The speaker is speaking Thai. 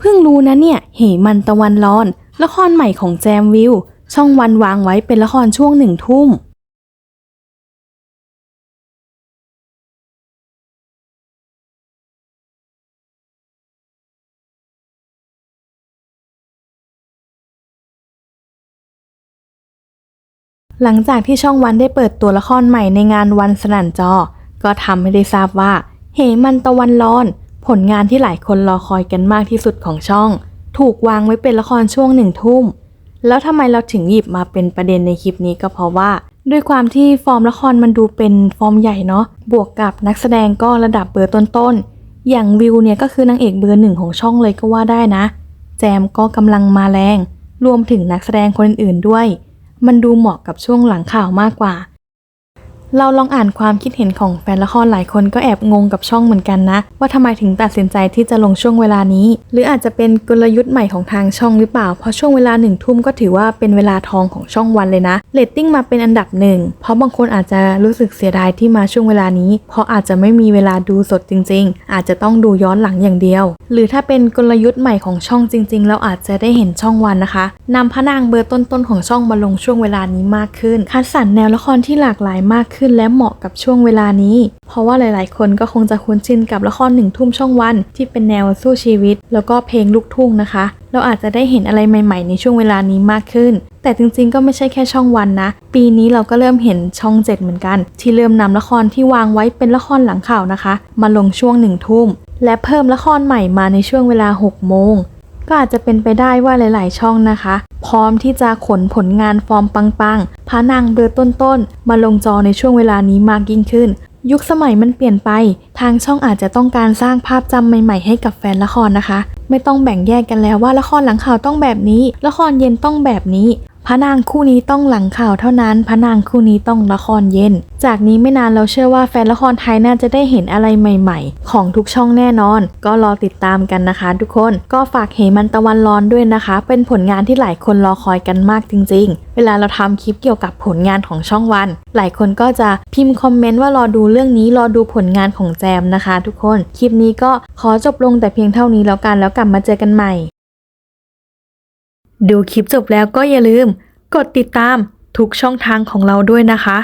เพิ่งรู้นะเนี่ย เหมันตะวันร้อน ละครใหม่ของแจมวิว ช่องวันวางไว้เป็นละครช่วงหนึ่งทุ่ม หลังจากที่ช่องวันได้เปิดตัวละครใหม่ในงานวันสนั่นจอ ก็ทำให้ได้ทราบว่า เหมันตะวันร้อน ผลงานที่หลายคนรอคอยกันมากที่สุดของช่อง ถูกวางไว้เป็นละครช่วงหนึ่งทุ่ม แล้วทำไมเราถึงหยิบมาเป็นประเด็นในคลิปนี้ก็เพราะว่า ด้วยความที่ฟอร์มละครมันดูเป็นฟอร์มใหญ่เนาะบวกกับนักแสดงก็ระดับเบอร์ต้นๆอย่างวิวเนี่ยก็คือนางเอกเบอร์หนึ่งของช่องเลยก็ว่าได้นะ แจมก็กำลังมาแรง รวมถึงนักแสดงคนอื่นๆด้วย มันดูเหมาะกับช่วงหลังข่าวมากกว่า เราลองอ่านความคิดเห็นของแฟนละครหลายคนก็แอบงงกับช่องเหมือนกันนะ ว่าทำไมถึงตัดสินใจที่จะลงช่วงเวลานี้ หรืออาจจะเป็นกลยุทธ์ใหม่ของทางช่องหรือเปล่า เพราะช่วงเวลาหนึ่งทุ่มก็ถือว่าเป็นเวลาทองของช่องวันเลยนะเรตติ้งมาเป็นอันดับหนึ่งเพราะบางคนอาจจะรู้สึกเสียดายที่มาช่วงเวลานี้ เพราะอาจจะไม่มีเวลาดูสดจริง ๆ อาจจะต้องดูย้อนหลังอย่างเดียว หรือถ้าเป็นกลยุทธ์ใหม่ของช่องจริง ๆ เราอาจจะได้เห็นช่องวันนะคะนำพระนางเบอร์ต้นๆของช่องมาลงช่วงเวลานี้มากขึ้น คัดสรรแนวละครที่หลากหลายมากขึ้นขึ้นและเหมาะกับช่วงเวลานี้ เพราะว่าหลาย ๆ คนก็คงจะคุ้นชินกับละครหนึ่งทุ่มช่องวัน ที่เป็นแนวสู้ชีวิต แล้วก็เพลงลูกทุ่งนะคะ เราอาจจะได้เห็นอะไรใหม่ ๆ ในช่วงเวลานี้มากขึ้น แต่จริง ๆ ก็ไม่ใช่แค่ช่องวันนะ ปีนี้เราก็เริ่มเห็นช่องเจ็ดเหมือนกัน ที่เริ่มนำละครที่วางไว้เป็นละครหลังข่าวนะคะ มาลงช่วงหนึ่งทุ่มและเพิ่มละครใหม่มาในช่วงเวลา6โมงก็อาจจะเป็นไปได้ว่าหลาย ๆ ช่องนะคะ พร้อมที่จะขนผลงานฟอร์มปังๆพานางเบอร์ต้นๆ มาลงจอในช่วงเวลานี้มากยิ่งขึ้น ยุคสมัยมันเปลี่ยนไป ทางช่องอาจจะต้องการสร้างภาพจำใหม่ๆให้กับแฟนละครนะคะ ไม่ต้องแบ่งแยกกันแล้วว่าละครหลังข่าวต้องแบบนี้ ละครเย็นต้องแบบนี้ ระนางคู่นี้ต้องหลังข่าวเท่านั้น พระนางคู่นี้ต้องละครเย็น จากนี้ไม่นานเราเชื่อว่าแฟนละครไทยน่าจะได้เห็นอะไรใหม่ ๆ ของทุกช่องแน่นอน ก็รอติดตามกันนะคะ ทุกคนก็ฝากเหมันตะวันร้อนด้วยนะคะ เป็นผลงานที่หลายคนรอคอยกันมากจริง ๆ เวลาเราทำคลิปเกี่ยวกับผลงานของช่องวัน หลายคนก็จะพิมพ์คอมเมนต์ว่ารอดูเรื่องนี้รอดูผลงานของแจมนะคะ ทุกคนคลิปนี้ก็ขอจบลงแต่เพียงเท่านี้แล้วกันแล้วกลับมาเจอกันใหม่ ดูคลิปจบแล้วก็อย่าลืม กดติดตามทุกช่องทางของเราด้วยนะคะ